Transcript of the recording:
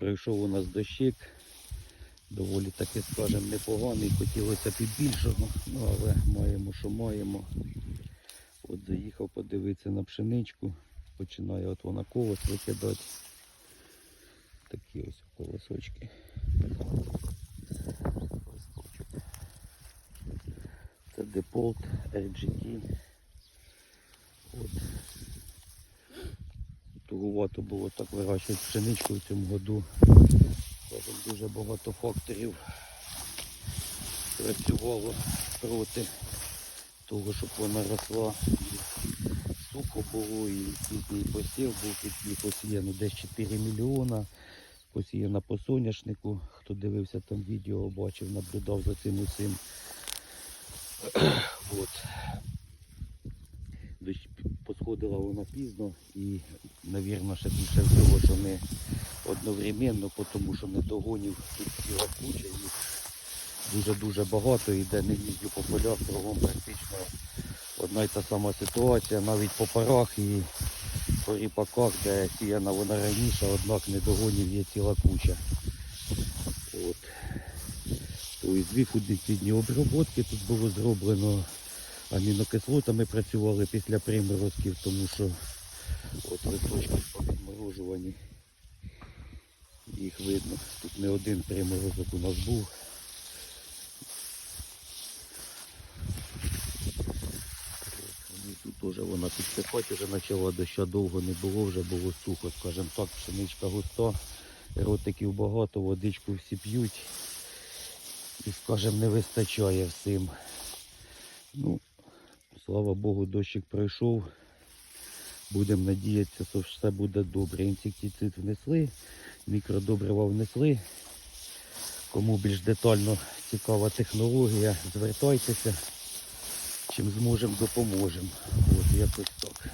Прийшов у нас дощик, доволі таки, скажем, непоганий, хотілося б ну але маємо, що маємо. От заїхав подивитися на пшеничку, починає от вона колос викидати. Такі ось колосочки. Це Default RGT. От. Тугувато було так вирощувати пшеничку в цьому году. Скажем, дуже багато факторів працювало проти того, щоб вона росла. І сухо було, і пізній посів був пізній посіяно десь 4 мільйона. Посіяна по соняшнику. Хто дивився там відео, бачив, наблюдав за цим усім. От. Дощ посходила вона пізно і, мабуть, ще більше всього, що не одновременно, тому що не догонів тут ціла куча їх дуже-дуже багато йде, не їздю по полях, кругом практично одна й та сама ситуація, навіть по парах і по ріпаках, де сіяна вона раніше, однак недогонів є ціла куча. От. Тобто дві фундицидні обробки тут було зроблено. Амінокислотами працювали після приморозків, тому що от листочки підморожувані. Їх видно. Тут не один приморозок у нас був. Тут теж вона підсипати вже почала доща довго не було, вже було сухо, скажімо так, пшеничка густа, ротиків багато, водичку всі п'ють. І, скажімо, не вистачає всім. Ну, слава Богу, дощик пройшов. Будемо надіятися, що все буде добре. Інсектицид внесли, мікродобрива внесли. Кому більш детально цікава технологія, звертайтеся. Чим зможемо, допоможемо. От якось так.